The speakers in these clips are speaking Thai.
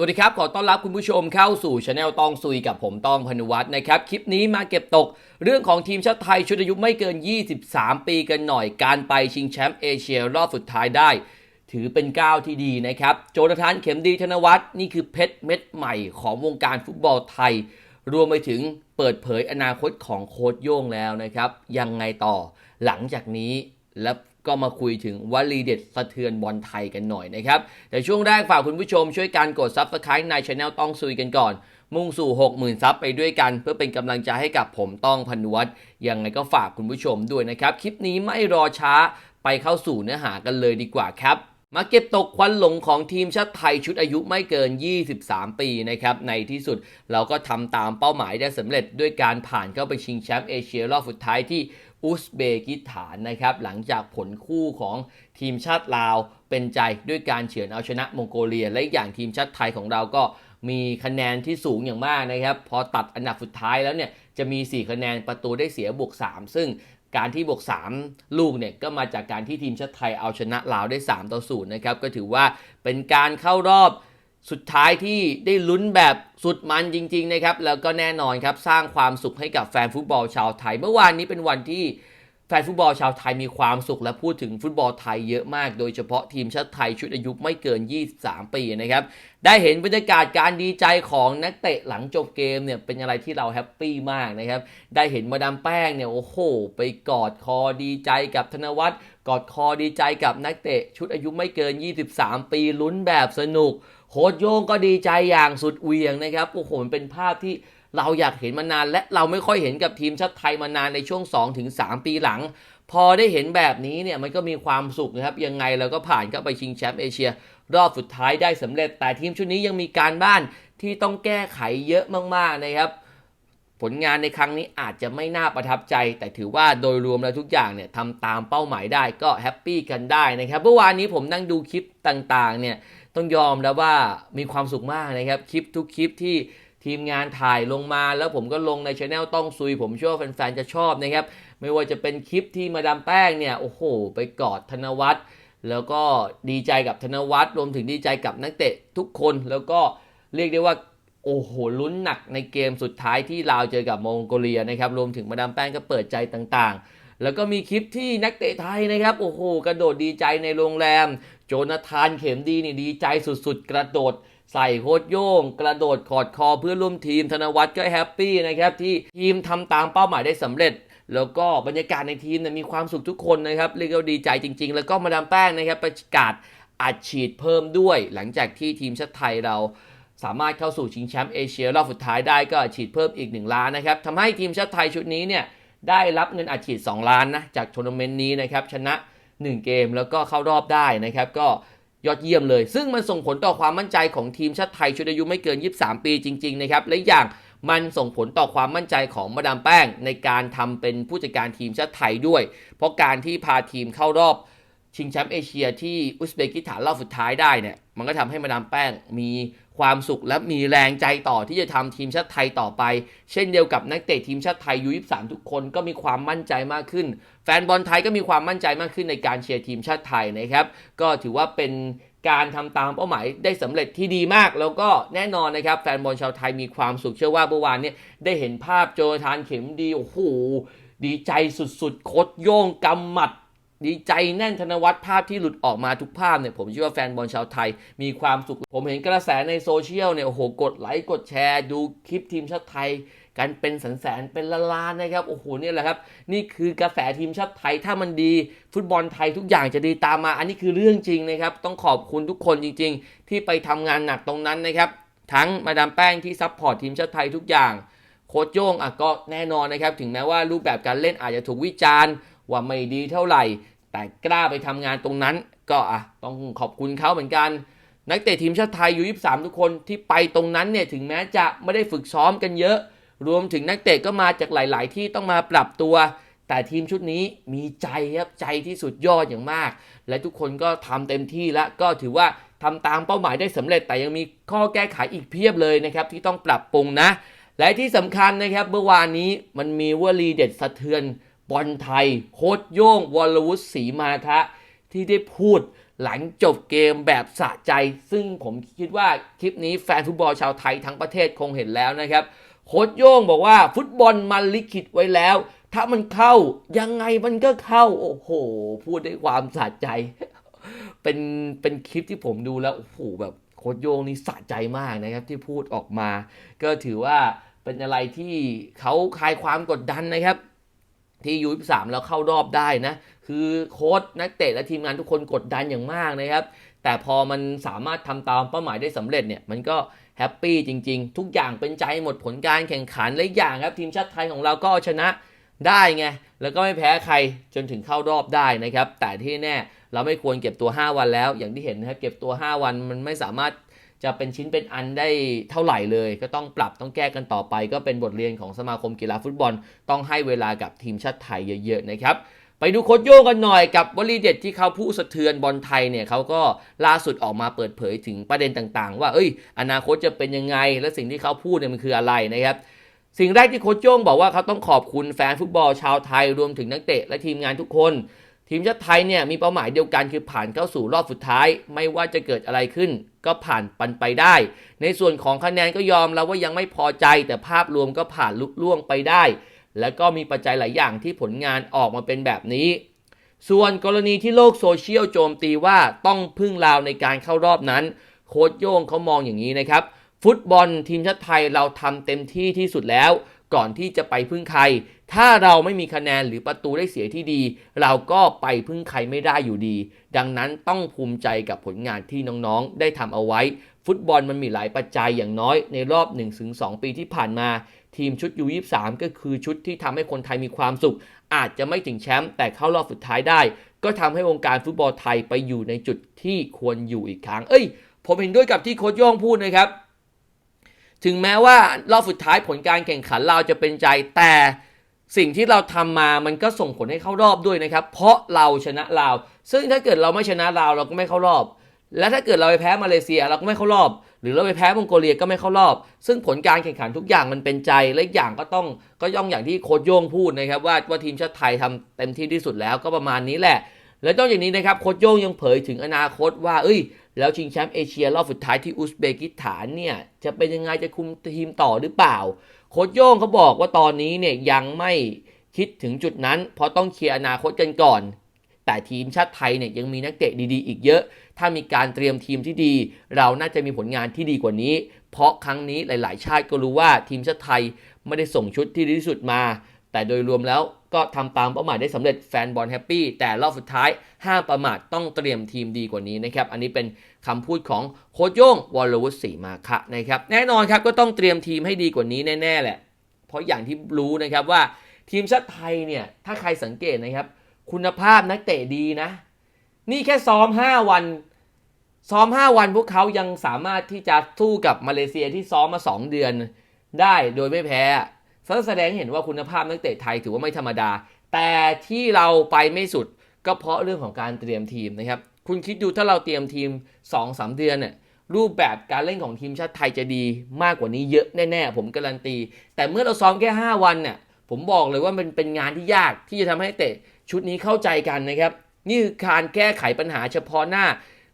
สวัสดีครับ ขอต้อนรับคุณผู้ชมเข้าสู่ช anel ตองซุยกับผมต้องพนุวัฒน์นะครับ คลิปนี้มาเก็บตกเรื่องของทีมชาติไทยชุดอายุไม่เกิน 23 ปีกันหน่อย การไปชิงแชมป์เอเชียรอบสุดท้ายได้ ถือเป็นก้าวที่ดีนะครับ โจนาธานเข็มดีธนวัฒน์นี่คือเพชรเม็ดใหม่ของวงการฟุตบอลไทย รวมไปถึงเปิดเผยอนาคตของโค้ชโย่งแล้วนะครับ ยังไงต่อหลังจากนี้และ ก็มาคุยถึงวลีเด็ดสะเทือนบอลไทยกันหน่อยนะครับ แต่ช่วงแรกฝากคุณผู้ชมช่วยการกด Subscribe ในช anel ต้องซุยกันก่อน มุ่งสู่ 60,000 ซับไปด้วยกัน เพื่อเป็นกำลังใจให้กับผมต้องพนวัตยังไงก็ฝากคุณผู้ชมด้วยนะครับ คลิปนี้ไม่รอช้าไปเข้าสู่เนื้อหากันเลยดีกว่าครับมาเก็บตกควันหลงของทีมชาติไทยชุดอายุไม่เกิน 23 ปีนะครับ ในที่สุดเราก็ทำตามเป้าหมายได้สำเร็จด้วยการผ่านเข้าไปชิงแชมป์เอเชียรอบสุดท้ายที่ อุซเบกิสถานนะครับหลังจากผลคู่ของทีมชาติลาวเป็นใจด้วยการเฉือนเอาชนะมองโกเลีย และอีกอย่างทีมชาติไทยของเราก็มีคะแนนที่สูงอย่างมากนะครับ พอตัดอันดับสุดท้ายแล้วเนี่ยจะมี 4 คะแนนประตูได้เสียบวก 3 ซึ่งการที่บวก 3 ลูกเนี่ยก็มาจากการที่ทีมชาติไทยเอาชนะลาวได้ 3 ต่อ0นะครับก็ถือว่าเป็นการเข้ารอบ สุดท้ายที่ได้ลุ้นแบบสุดมันจริง ๆ นะครับ แล้วก็แน่นอนครับ สร้างความสุขให้กับแฟนฟุตบอลชาวไทย เมื่อวานนี้เป็นวันที่แฟนฟุตบอลชาวไทยมีความสุขและพูดถึงฟุตบอลไทยเยอะมาก โดยเฉพาะทีมชาติไทยชุดอายุไม่เกิน 23 ปีนะครับ ได้เห็นบรรยากาศการดีใจของนักเตะหลังจบเกมเนี่ยเป็นอะไรที่เราแฮปปี้มากนะครับ ได้เห็นมาดามแป้งเนี่ยโอ้โห ไปกอดคอดีใจกับธนวัฒน์กอดคอดีใจกับนักเตะชุดอายุไม่เกิน 23 ปีลุ้นแบบสนุก โค้ชโยงก็ดีใจอย่างสุดเวียงนะครับโอ้โหมันเป็นภาพที่เราอยากเห็นมานาน และเราไม่ค่อยเห็นกับทีมชาติไทยมานานในช่วง 2-3 ปีหลัง พอได้เห็นแบบนี้เนี่ยมันก็มีความสุขนะครับ ยังไงเราก็ผ่านเข้าไปชิงแชมป์เอเชีย รอบสุดท้ายได้สำเร็จ แต่ทีมชุดนี้ยังมีการบ้านที่ต้องแก้ไขเยอะมากๆนะครับ ผลงานในครั้งนี้อาจจะไม่น่าประทับใจ แต่ถือว่าโดยรวมแล้วทุกอย่างเนี่ยทำตามเป้าหมายได้ก็แฮปปี้กันได้นะครับเมื่อวานนี้ผมนั่งดูคลิปต่างๆเนี่ยต้องยอมแล้วว่ามีความสุขมากนะครับ คลิปทุกคลิปที่ทีมงานถ่ายลงมาแล้วผมก็ลงในช anel ต้องซุย ผมเชื่อว่าแฟนๆจะชอบนะครับ ไม่ว่าจะเป็นคลิปที่มาดามแป้งเนี่ย โอ้โห ไปกอดธนวัฒน์แล้วก็ดีใจกับธนวัฒน์รวมถึงดีใจกับนักเตะทุกคนแล้วก็เรียกได้ว่าโอ้โหลุ้นหนักในเกมสุดท้ายที่ลาวเจอกับมองโกเลียนะครับรวมถึงมาดามแป้งก็เปิดใจต่างๆ แล้วก็มีคลิปที่นักเตะไทยนะครับ โอ้โห กระโดดดีใจในโรงแรม โจนาธานเข็มดีนี่ดีใจสุดๆ กระโดดใส่โคตโย่ง กระโดดขอดคอเพื่อร่วมทีมธนวัฒน์ก็แฮปปี้นะครับ ที่ทีมทำตามเป้าหมายได้สำเร็จ แล้วก็บรรยากาศในทีมมีความสุขทุกคนนะครับเรียกว่าดีใจจริง ๆ แล้วก็มาดามแป้งนะครับประกาศอัดฉีดเพิ่มด้วย หลังจากที่ทีมชาติไทยเราสามารถเข้าสู่ชิงแชมป์เอเชียรอบสุดท้ายได้ก็ฉีดเพิ่มอีก 1 ล้านนะครับทำให้ทีมชาติไทยชุดนี้เนี่ยได้รับเงินอัดฉีด 2 ล้านนะจากทัวร์นาเมนต์นี้นะครับชนะ 1 เกมแล้วก็เข้ารอบได้นะครับ ก็ยอดเยี่ยมเลย ซึ่งมันส่งผลต่อความมั่นใจของทีมชาติไทยชุดอายุไม่เกิน 23 ปีจริง ๆ นะครับ และอย่างมันส่งผลต่อความมั่นใจของมาดามแป้ง ในการทำเป็นผู้จัดการทีมชาติไทยด้วย เพราะการที่พาทีมเข้ารอบชิงแชมป์เอเชียที่อุซเบกิสถานรอบสุดท้ายได้เนี่ย มันก็ทำให้มาดามแป้งมี ความสุขและมีแรงใจต่อที่จะทำทีมชาติไทยต่อไป เช่นเดียวกับนักเตะทีมชาติไทยยู23ทุกคนก็มีความมั่นใจมากขึ้น แฟนบอลไทยก็มีความมั่นใจมากขึ้นในการเชียร์ทีมชาติไทยนะครับ ก็ถือว่าเป็นการทำตามเป้าหมายได้สำเร็จที่ดีมาก แล้วก็แน่นอนนะครับแฟนบอลชาวไทยมีความสุขเชื่อว่าเมื่อวานนี้ได้เห็นภาพโจทานเข็มดีโอ้โหดีใจสุดๆโคตรโย่งกำหมัด ดีใจแน่นธนวัฒน์ภาพที่หลุดออกมาทุกภาพเนี่ยผมเชื่อว่าแฟนบอลชาวไทย มีความสุข ผมเห็นกระแสในโซเชียลเนี่ยโอ้โหกดไลค์กดแชร์ ดูคลิปทีมชาติไทย กันเป็นแสนๆเป็นล้านๆนะครับโอ้โหเนี่ยแหละครับ นี่คือกระแสทีมชาติไทยถ้ามันดี ฟุตบอลไทยทุกอย่างจะดีตามมา อันนี้คือเรื่องจริงนะครับ ต้องขอบคุณทุกคนจริง ๆ ที่ไปทำงานหนักตรงนั้นนะครับทั้งมาดามแป้งที่ซัพพอร์ตทีมชาติไทยทุกอย่างโค้ชโย่งอะก็แน่นอนนะครับถึงแม้ว่ารูปแบบการเล่นอาจจะถูกวิจารณ์ว่าไม่ดีเท่าไหร่ แต่กล้าไปทำงานตรงนั้น ก็อะต้องขอบคุณเขาเหมือนกัน นักเตะทีมชาติไทยยู23ทุกคนที่ไปตรงนั้นเนี่ยถึงแม้จะไม่ได้ฝึกซ้อมกันเยอะ รวมถึงนักเตะก็มาจากหลาย ๆ ที่ต้องมาปรับตัว แต่ทีมชุดนี้มีใจครับใจที่สุดยอดอย่างมาก และทุกคนก็ทำเต็มที่แล้วก็ถือว่าทำตามเป้าหมายได้สำเร็จ แต่ยังมีข้อแก้ไขอีกเพียบเลยนะครับที่ต้องปรับปรุงนะ และที่สำคัญนะครับเมื่อวานนี้มันมีวลีเด็ดสะเทือน บอลไทย โคตรโย่งวรวุฒิศรีมาทะ ที่ได้พูดหลังจบเกมแบบสะใจ ซึ่งผมคิดว่าคลิปนี้แฟนฟุตบอลชาวไทยทั้งประเทศคงเห็นแล้วนะครับ โค้ชโย่งบอกว่าฟุตบอลมันลิขิตไว้แล้ว ถ้ามันเข้ายังไงมันก็เข้า โอ้โห พูดด้วยความสะใจ เป็นเป็นคลิปที่ผมดูแล้วโอ้โหแบบโค้ชโย่งนี่สะใจมากนะครับที่พูดออกมา ก็ถือว่าเป็นอะไรที่เขาคลายความกดดันนะครับ ที่ยูสามแล้วเข้ารอบได้นะ คือโค้ชนักเตะและทีมงานทุกคนกดดันอย่างมากนะครับ แต่พอมันสามารถทำตามเป้าหมายได้สำเร็จเนี่ย มันก็แฮปปี้จริง ๆ ทุกอย่างเป็นใจหมดผลการแข่งขันและอย่างครับ ทีมชาติไทยของเราก็ชนะได้ไง แล้วก็ไม่แพ้ใครจนถึงเข้ารอบได้นะครับ แต่ที่แน่เราไม่ควรเก็บตัว 5 วันแล้ว อย่างที่เห็นนะครับ เก็บตัว 5 วันมันไม่สามารถ จะเป็นชิ้นเป็นอันได้เท่าไหร่เลย ก็ต้องปรับต้องแก้กันต่อไป ก็เป็นบทเรียนของสมาคมกีฬาฟุตบอล ต้องให้เวลากับทีมชาติไทยเยอะๆนะครับไปดูโค้ชโย่งกันหน่อยกับวลีเด็ดที่เขาผู้สะเทือนบอลไทยเนี่ยเขาก็ล่าสุดออกมาเปิดเผยถึงประเด็นต่างๆ ว่าเอ้ย อนาคตจะเป็นยังไง และสิ่งที่เขาพูดเนี่ยมันคืออะไรนะครับสิ่งแรกที่โค้ชโย่งบอกว่าเขาต้องขอบคุณแฟนฟุตบอลชาวไทยรวมถึงนักเตะและทีมงานทุกคน ทีมชาติไทยเนี่ยมีเป้าหมายเดียวกันคือผ่านเข้าสู่รอบสุดท้าย ไม่ว่าจะเกิดอะไรขึ้น ก็ผ่านปันไปได้ ในส่วนของคะแนนก็ยอมแล้วว่ายังไม่พอใจแต่ภาพรวมก็ผ่านลุล่วงไปได้ แล้วก็มีปัจจัยหลายอย่างที่ผลงานออกมาเป็นแบบนี้ ส่วนกรณีที่โลกโซเชียลโจมตีว่าต้องพึ่งลาวในการเข้ารอบนั้น โค้ชโย่งเขามองอย่างนี้นะครับ ฟุตบอลทีมชาติไทยเราทำเต็มที่ที่สุดแล้ว ก่อนที่จะไปพึ่งใคร ถ้าเราไม่มีคะแนนหรือประตูได้เสียที่ดี เราก็ไปพึ่งใครไม่ได้อยู่ดี ดังนั้นต้องภูมิใจกับผลงานที่น้องๆ ได้ทำเอาไว้ ฟุตบอลมันมีหลายปัจจัยอย่างน้อยในรอบ 1-2 ปีที่ผ่านมา ทีมชุด U23 ก็คือชุดที่ทำให้คนไทยมีความสุข อาจจะไม่ถึงแชมป์แต่เข้ารอบสุดท้ายได้ ก็ทำให้วงการฟุตบอลไทยไปอยู่ในจุดที่ควรอยู่อีกครั้ง เอ้ย ผมเห็นด้วยกับที่โค้ชย่องพูดนะครับ ถึงแม้ว่ารอบสุดท้ายผลการแข่งขันเราจะเป็นใจแต่ สิ่งที่เราทำมามันก็ส่งผลให้เข้ารอบด้วยนะครับ เพราะเราชนะลาว ซึ่งถ้าเกิดเราไม่ชนะลาวเราก็ไม่เข้ารอบ และถ้าเกิดเราไปแพ้มาเลเซียเราก็ไม่เข้ารอบ หรือเราไปแพ้มองโกเลียก็ไม่เข้ารอบ ซึ่งผลการแข่งขันทุกอย่างมันเป็นใจ และอย่างก็ต้องก็ย่องอย่างที่โค้ชโย่งพูดนะครับ ว่าว่าทีมชาติไทยทำเต็มที่ที่สุดแล้วก็ประมาณนี้แหละ และนอกจากนี้นะครับโค้ชโย่งยังเผยถึงอนาคตว่า เอ้ย แล้วชิงแชมป์เอเชียรอบสุดท้ายที่อุซเบกิสถานเนี่ยจะเป็นยังไงจะคุมทีมต่อหรือเปล่า โค้ชโย่งเขาบอกว่าตอนนี้เนี่ยยังไม่คิดถึงจุดนั้น เพราะต้องเคลียร์อนาคตกันก่อน แต่ทีมชาติไทยเนี่ยยังมีนักเตะดี ๆ อีกเยอะ ถ้ามีการเตรียมทีมที่ดี เราน่าจะมีผลงานที่ดีกว่านี้ เพราะครั้งนี้หลาย ๆ ชาติก็รู้ว่าทีมชาติไทยไม่ได้ส่งชุดที่ดีที่สุดมา แต่โดยรวมแล้วก็ทำตามเป้าหมายได้สำเร็จแฟนบอลแฮปปี้แต่รอบสุดท้ายห้ามประมาทต้องเตรียมทีมดีกว่านี้นะครับ อันนี้เป็นคำพูดของโค้ชโย่งวรวุฒิศรีมาคะนะครับแน่นอนครับก็ต้องเตรียมทีมให้ดีกว่านี้แน่ๆแหละ เพราะอย่างที่รู้นะครับว่าทีมชาติไทยเนี่ยถ้าใครสังเกตนะครับ คุณภาพนักเตะดีนะ นี่แค่ซ้อม 5 วัน ซ้อม 5 วันพวกเขายังสามารถที่จะสู้กับมาเลเซียที่ซ้อมมา 2 เดือน ได้โดยไม่แพ้ แสดงเห็นว่าคุณภาพนักเตะไทยถือว่าไม่ธรรมดา แต่ที่เราไปไม่สุดก็เพราะเรื่องของการเตรียมทีมนะครับ คุณคิดดูถ้าเราเตรียมทีม 2-3 เดือนเนี่ยรูปแบบการเล่นของทีมชาติไทยจะดีมากกว่านี้เยอะแน่ๆ ผมการันตี แต่เมื่อเราซ้อมแค่ 5 วันเนี่ยผมบอกเลยว่ามันเป็นงานที่ยากที่จะทำให้เตะชุดนี้เข้าใจกันนะครับ นี่คือการแก้ไขปัญหาเฉพาะหน้า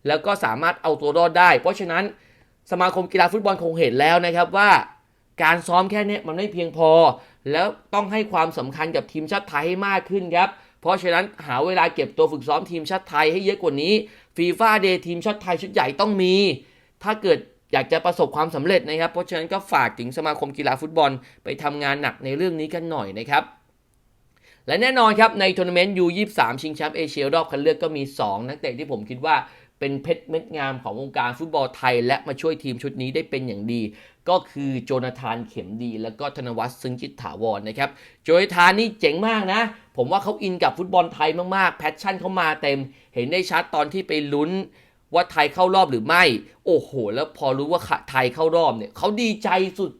แล้วก็สามารถเอาตัวรอดได้ เพราะฉะนั้นสมาคมกีฬาฟุตบอลคงเห็นแล้วนะครับว่า การซ้อมแค่นี้มันไม่เพียงพอ แล้วต้องให้ความสำคัญกับทีมชาติไทยให้มากขึ้นครับ เพราะฉะนั้นหาเวลาเก็บตัวฝึกซ้อมทีมชาติไทยให้เยอะกว่านี้ฟีฟ่าเดย์ทีมชาติไทยชุดใหญ่ต้องมี ถ้าเกิดอยากจะประสบความสำเร็จนะครับ เพราะฉะนั้นก็ฝากถึงสมาคมกีฬาฟุตบอลไปทำงานหนักในเรื่องนี้กันหน่อยนะครับและแน่นอนครับ ในทัวร์นาเมนต์ U23 ชิงแชมป์เอเชียรอบคัดเลือกก็มี 2 นักเตะที่ผมคิดว่าเป็นเพชรเม็ดงามของวงการฟุตบอลไทย และมาช่วยทีมชุดนี้ได้เป็นอย่างดี ก็คือโจนาธานเข็มดี แล้วก็ธนวัฒน์ซึ่งจิตถาวรนะครับ โจนาธานนี่เจ๋งมากนะ ผมว่าเขาอินกับฟุตบอลไทยมากๆ แพชชั่นเขามาเต็ม เห็นได้ชัดตอนที่ไปลุ้นว่าไทยเข้ารอบหรือไม่ โอ้โห แล้วพอรู้ว่าไทยเข้ารอบเนี่ยเขาดีใจสุด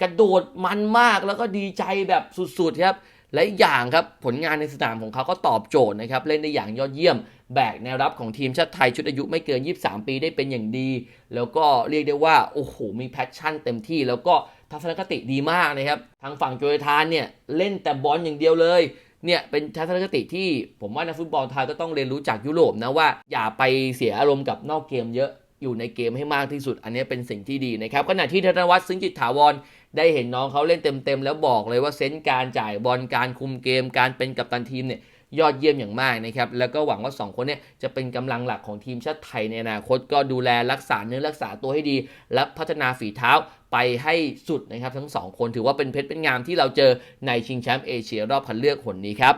กระโดดมันมากแล้วก็ดีใจแบบสุดๆครับ และอย่างครับผลงานในสนามของเขาก็ตอบโจทย์นะครับเล่นได้อย่างยอดเยี่ยม แบกแนวรับของทีมชาติไทยชุดอายุไม่เกิน 23 ปีได้เป็นอย่างดี แล้วก็เรียกได้ว่าโอ้โหมีแพชชั่นเต็มที่ แล้วก็ทัศนคติดีมากนะครับทางฝั่งโจยทานเนี่ยเล่นแต่บอลอย่างเดียวเลยเนี่ยเป็นทัศนคติที่ผมว่านักฟุตบอลไทยก็ต้องเรียนรู้จากยุโรปนะว่าอย่าไปเสียอารมณ์กับนอกเกมเยอะอยู่ในเกมให้มากที่สุด อันนี้เป็นสิ่งที่ดีนะครับขณะที่ธนวัฒน์ซึ้งจิตถาวร ได้เห็นน้องเขาเล่นเต็มๆแล้วบอกเลยว่าเซนส์การจ่ายบอลการคุมเกม การเป็นกัปตันทีมเนี่ยยอดเยี่ยมอย่างมากนะครับ แล้วก็หวังว่า 2 คนเนี่ยจะเป็นกำลังหลักของทีมชาติไทยในอนาคตก็ดูแลรักษาเนื้อรักษาตัวให้ดี และพัฒนาฝีเท้าไปให้สุดนะครับ ทั้ง 2 คนถือว่าเป็นเพชรเป็นงามที่เราเจอในชิงแชมป์เอเชียรอบคัดเลือกหนนี้ครับ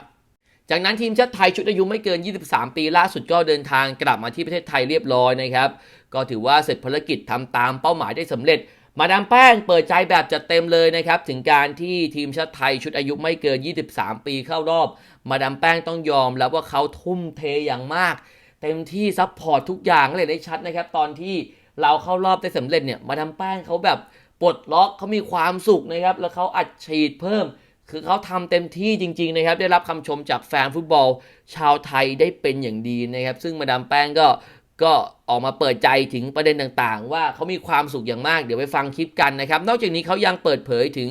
จากนั้นทีมชาติไทยชุดอายุไม่เกิน 23 ปีล่าสุดก็เดินทางกลับมาที่ประเทศไทยเรียบร้อยนะครับ ก็ถือว่าเสร็จภารกิจทำตามเป้าหมายได้สำเร็จ มาดามแป้งเปิดใจแบบจัดเต็มเลยนะครับ ถึงการที่ทีมชาติไทยชุดอายุไม่เกิน 23 ปีเข้ารอบ มาดามแป้งต้องยอมแล้วว่าเขาทุ่มเทอย่างมาก เต็มที่ซัพพอร์ตทุกอย่างเลยได้ชัดนะครับ ตอนที่เราเข้ารอบได้สำเร็จเนี่ยมาดามแป้งเขาแบบปลดล็อกเขามีความสุขนะครับ แล้วเขาอัดฉีดเพิ่ม คือเขาทำเต็มที่จริง ๆ นะครับ ได้รับคำชมจากแฟนฟุตบอล ชาวไทยได้เป็นอย่างดีนะครับ ซึ่งมาดามแป้งก็ ก็ออกมาเปิดใจถึงประเด็นต่างๆ ว่าเขามีความสุขอย่างมากเดี๋ยวไปฟังคลิปกันนะครับ นอกจากนี้เขายังเปิดเผยถึง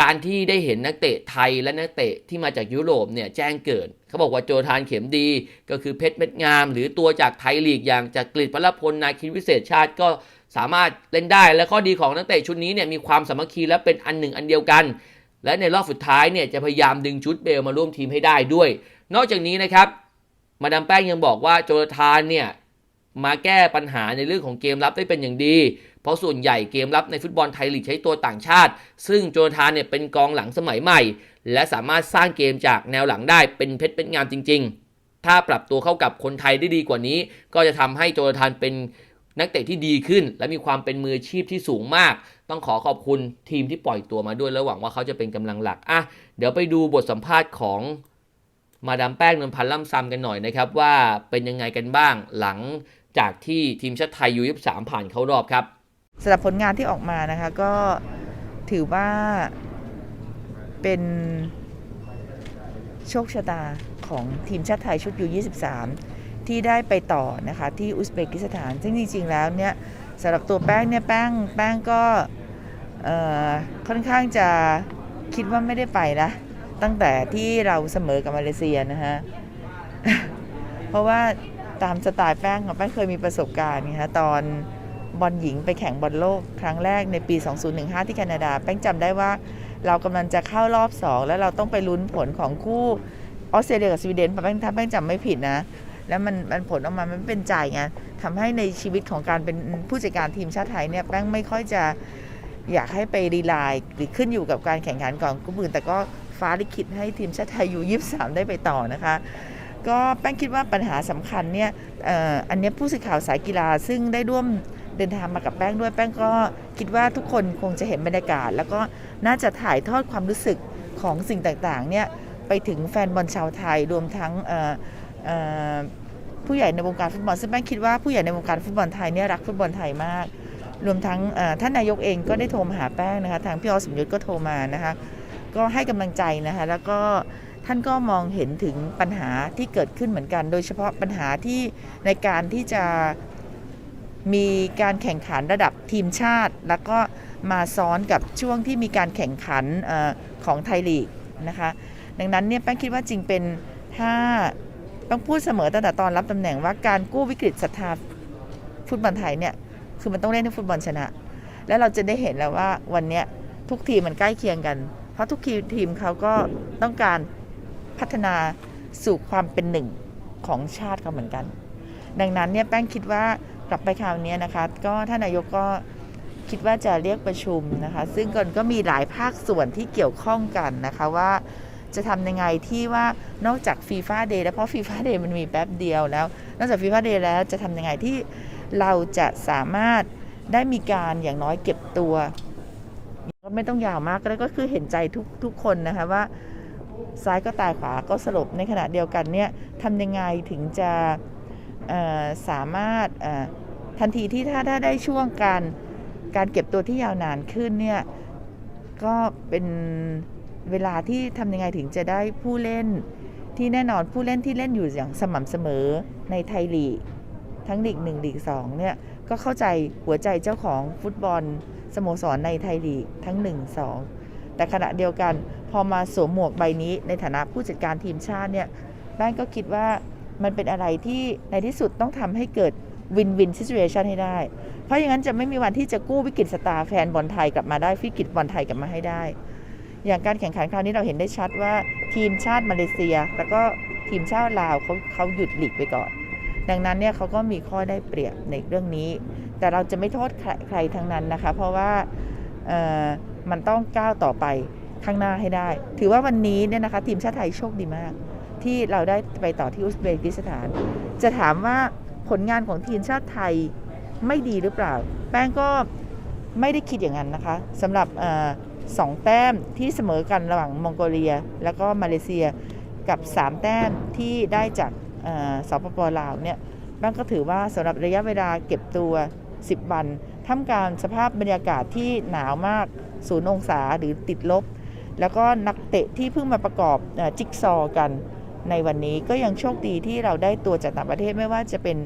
การที่ได้เห็นนักเตะไทยและนักเตะที่มาจากยุโรปเนี่ยแจ้งเกิด เขาบอกว่าโจทานเข็มดีก็คือเพชรเม็ดงาม หรือตัวจากไทยลีกอย่างจากกฤษพลพลนาคินวิเศษชาติก็สามารถเล่นได้ และข้อดีของนักเตะชุดนี้เนี่ยมีความสามัคคีและเป็นอันหนึ่งอันเดียวกัน และในรอบสุดท้ายเนี่ยจะพยายามดึงชุดเบลมาร่วมทีมให้ได้ด้วย นอกจากนี้นะครับมาดามแป้งยังบอกว่าโจทานเนี่ย มาแก้ปัญหาในเรื่องของเกมรับได้เป็นอย่างดี เพราะส่วนใหญ่เกมรับในฟุตบอลไทยลีกใช้ตัวต่างชาติ ซึ่งโจทานเนี่ยเป็นกองหลังสมัยใหม่ และสามารถสร้างเกมจากแนวหลังได้เป็นเพชรเป็นงามจริง ๆ ถ้าปรับตัวเข้ากับคนไทยได้ดีกว่านี้ ก็จะทำให้โจทานเป็นนักเตะที่ดีขึ้น และมีความเป็นมืออาชีพที่สูงมาก ต้องขอขอบคุณทีมที่ปล่อยตัวมาด้วยและหวังว่าเขาจะเป็นกำลังหลักอะเดี๋ยวไปดูบทสัมภาษณ์ของมาดามแป้งนวลพันธ์ล่ำซำกันหน่อยนะครับว่าเป็นยังไงกันบ้างหลัง จากที่ทีมชาติไทยยูยี่สามผ่านเข้ารอบครับสำหรับผลงานที่ออกมานะคะก็ถือว่าเป็นโชคชะตาของทีมชาติไทยชุดยู23 ที่ได้ไปต่อนะคะที่อุซเบกิสถาน ซึ่งจริงๆแล้วเนี่ยสำหรับตัวแป้งเนี่ยแป้งแป้งก็เอ่อค่อนข้างจะคิดว่าไม่ได้ไปนะตั้งแต่ที่เราเสมอกับมาเลเซียนะฮะ เพราะว่า ตามสไตล์แป้งของแป้งเคยมีประสบการณ์ไงฮะตอนบอลหญิงไปแข่งบอลโลกครั้งแรกในปี 2015 ที่แคนาดา แป้งจำได้ว่าเรากำลังจะเข้ารอบ 2 แล้วเราต้องไปลุ้นผลของคู่ออสเตรเลียกับสวีเดนแป้งถ้าแป้งจำไม่ผิดนะ แล้วมันมันผลออกมามันเป็นใจไงทำให้ในชีวิตของการเป็นผู้จัดการทีมชาติไทยเนี่ยแป้งไม่ค่อยจะอยากให้ไปรีไลน์หรือขึ้นอยู่กับการแข่งขันของคู่อื่นแต่ก็ฟ้าลิขิตให้ทีมชาติไทยอยู่ 23 ได้ไปต่อนะคะ ก็แป้งคิดว่าปัญหาสำคัญเนี่ยอ,อันนี้ผู้สื่อข่าวสายกีฬาซึ่งได้ร่วมเดินทางมากับแป้งด้วยแป้งก็คิดว่าทุกคนคงจะเห็นบรรยากาศ แล้วก็น่าจะถ่ายทอดความรู้สึกของสิ่งต่างๆเนี่ยไปถึงแฟนบอลชาวไทยรวมทั้งผู้ใหญ่ในวงการฟุตบอลซึ่งแป้งคิดว่าผู้ใหญ่ในวงการฟุตบอลไทยเนี่ยรักฟุตบอลไทยมาก รวมทั้งท่านนายกเองก็ได้โทรมาหาแป้งนะคะทางพี่ออสมยศก็โทรมานะคะก็ให้กำลังใจนะคะแล้วก็ ท่านก็มองเห็นถึงปัญหาที่เกิดขึ้นเหมือนกัน โดยเฉพาะปัญหาที่ในการที่จะมีการแข่งขันระดับทีมชาติ แล้วก็มาซ้อนกับช่วงที่มีการแข่งขันอของไทยลีกนะคะ ดังนั้นเนี่ยแป้งคิดว่าจริงเป็นถ้าต้องพูดเสมอตั้งแต่ตอนรับตำแหน่งว่าการกู้วิกฤตศรัทธาฟุตบอลไทยเนี่ยคือมันต้องเล่นให้ฟุตบอลชนะ แล้วเราจะได้เห็นแล้วว่าวันนี้ทุกทีมมันใกล้เคียงกัน เพราะทุกทีมเขาก็ต้องการ พัฒนาสู่ความเป็นหนึ่งของชาติเขาเหมือนกัน ดังนั้นเนี่ยแป้งคิดว่ากลับไปคราวนี้นะคะก็ท่านนายกก็คิดว่าจะเรียกประชุมนะคะ ซึ่งก็ก็มีหลายภาคส่วนที่เกี่ยวข้องกันนะคะว่าจะทำยังไงที่ว่านอกจากฟีฟ่าเดย์แล้วเพราะฟีฟ่าเดย์มันมีแป๊บเดียวแล้ว นอกจากฟีฟ่าเดย์แล้วจะทำยังไงที่เราจะสามารถได้มีการอย่างน้อยเก็บตัวก็ไม่ต้องยาวมากก็ได้ก็คือเห็นใจทุกทุกคนนะคะว่า ซ้ายก็ตายขวาก็สลบในขณะเดียวกันเนี่ยทำยังไงถึงจะสามารถทันทีที่ถ้าถ้าได้ช่วงการการเก็บตัวที่ยาวนานขึ้นเนี่ยก็เป็นเวลาที่ทำยังไงถึงจะได้ผู้เล่นที่แน่นอนผู้เล่นที่เล่นอยู่อย่างสม่ำเสมอในไทยลีกทั้งลีกหนึ่งลีกสองเนี่ยก็เข้าใจหัวใจเจ้าของฟุตบอลสโมสรในไทยลีกทั้ง1 2 แต่ขณะเดียวกันพอมาสวมหมวกใบนี้ในฐานะผู้จัดการทีมชาติเนี่ยแป้งก็คิดว่ามันเป็นอะไรที่ในที่สุดต้องทำให้เกิดวินวินซิ t u เ t ชันให้ได้ เพราะอย่างนั้นจะไม่มีวันที่จะกู้วิกฤตสตาร์แฟนบอลไทยกลับมาได้วิกฤตบอลไทยกลับมาให้ได้ อย่างการแข่งขันคราวนี้เราเห็นได้ชัดว่าทีมชาติมาเลเซีย แล้วก็ทีมชาติลาวเขาเขาหยุดหลีกไปก่อน ดังนั้นเนี่ยเขาก็มีข้อได้เปรียบในเรื่องนี้ แต่เราจะไม่โทษใครใครทั้งนั้นนะคะ เพราะว่า มันต้องก้าวต่อไปข้างหน้าให้ได้ ถือว่าวันนี้เนี่ยนะคะทีมชาติไทยโชคดีมาก ที่เราได้ไปต่อที่อุซเบกิสถาน จะถามว่าผลงานของทีมชาติไทยไม่ดีหรือเปล่า แป้งก็ไม่ได้คิดอย่างนั้นนะคะสำหรับอสองแต้มที่เสมอกันระหว่างมองโกเลีย แล้วก็มาเลเซียกับ 3 แต้มที่ได้จากสปปลาวเนี่ยแป้งก็ถือว่าสำหรับระยะเวลาเก็บตัว 10 วัน ท่ามกลางสภาพบรรยากาศที่หนาวมากศูนย์องศาหรือติดลบ แล้วก็นักเตะที่เพิ่งมาประกอบจิ๊กซอกันในวันนี้ก็ยังโชคดีที่เราได้ตัวจากต่างประเทศไม่ว่าจะเป็น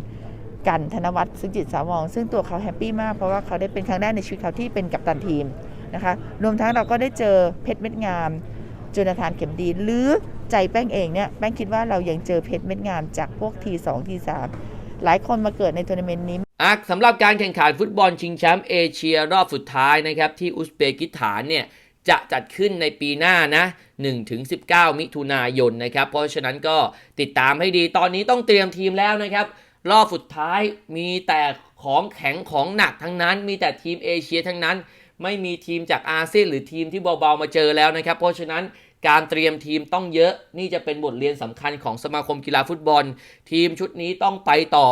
กันธนวัฒน์ซึ่งจิตสาวอง ซึ่งตัวเขาแฮปปี้มากเพราะว่าเขาได้เป็นครั้งแรกในชีวิตเขาที่เป็นกัปตันทีมนะคะรวมทั้งเราก็ได้เจอเพชรเม็ดงามโจนาธานเข็มดีหรือใจแป้งเองเนี่ยแป้งคิดว่าเรายังเจอเพชรเม็ดงามจากพวกทีสองทีสามหลายคนมาเกิดในทัวร์นาเมนต์นี้ อะสำหรับการแข่งขันฟุตบอลชิงแชมป์เอเชียรอบสุดท้ายนะครับที่อุซเบกิสถานเนี่ยจะจัดขึ้นในปีหน้านะ 1-19 มิถุนายนนะครับ เพราะฉะนั้นก็ติดตามให้ดี ตอนนี้ต้องเตรียมทีมแล้วนะครับ รอบสุดท้ายมีแต่ของแข็งของหนักทั้งนั้น มีแต่ทีมเอเชียทั้งนั้น ไม่มีทีมจากอาเซียนหรือทีมที่เบาๆมาเจอแล้วนะครับ เพราะฉะนั้นการเตรียมทีมต้องเยอะ นี่จะเป็นบทเรียนสำคัญของสมาคมกีฬาฟุตบอล ทีมชุดนี้ต้องไปต่อ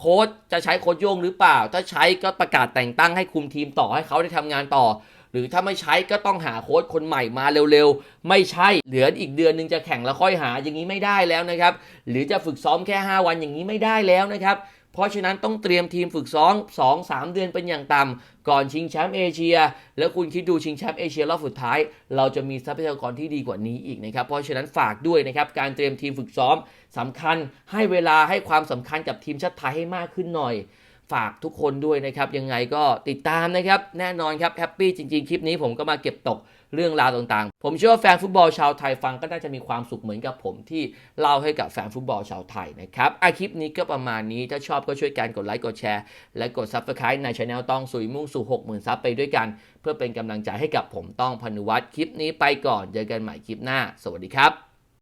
โค้ชจะใช้โค้ชโย่งหรือเปล่า ถ้าใช้ก็ประกาศแต่งตั้งให้คุมทีมต่อให้เขาได้ทำงานต่อ หรือถ้าไม่ใช้ก็ต้องหาโค้ชคนใหม่มาเร็วๆ ไม่ใช่เหลืออีกเดือนหนึงจะแข่งแล้วค่อยหาอย่างนี้ไม่ได้แล้วนะครับ หรือจะฝึกซ้อมแค่ 5 วันอย่างนี้ไม่ได้แล้วนะครับ เพราะฉะนั้นต้องเตรียมทีมฝึกซ้อม2-3 เดือนเป็นอย่างต่ำก่อนชิงแชมป์เอเชีย แล้วคุณคิดดูชิงแชมป์เอเชียรอบสุดท้าย เราจะมีทรัพยากรที่ดีกว่านี้อีกนะครับ เพราะฉะนั้นฝากด้วยนะครับการเตรียมทีมฝึกซ้อมสำคัญให้เวลาให้ความสำคัญกับทีมชาติไทยให้มากขึ้นหน่อย ฝากทุกคนด้วยนะครับ ยังไงก็ติดตามนะครับ แน่นอนครับแฮปปี้จริง ๆ คลิปนี้ผมก็มาเก็บตกเรื่องราวต่างๆ ผมเชื่อว่าแฟนฟุตบอลชาวไทยฟังก็น่าจะมีความสุขเหมือนกับผมที่เล่าให้กับแฟนฟุตบอลชาวไทยนะครับอาคลิปนี้ก็ประมาณนี้ถ้าชอบก็ช่วยกันกดไลค์กดแชร์และกด Subscribe ในช anel ต้องสุยมุ่งสู่ 60,000ซับไปด้วยกัน เพื่อเป็นกำลังใจให้กับผมต้องพนุวัฒน์คลิปนี้ไปก่อนเจอกันใหม่คลิปหน้า สวัสดีครับ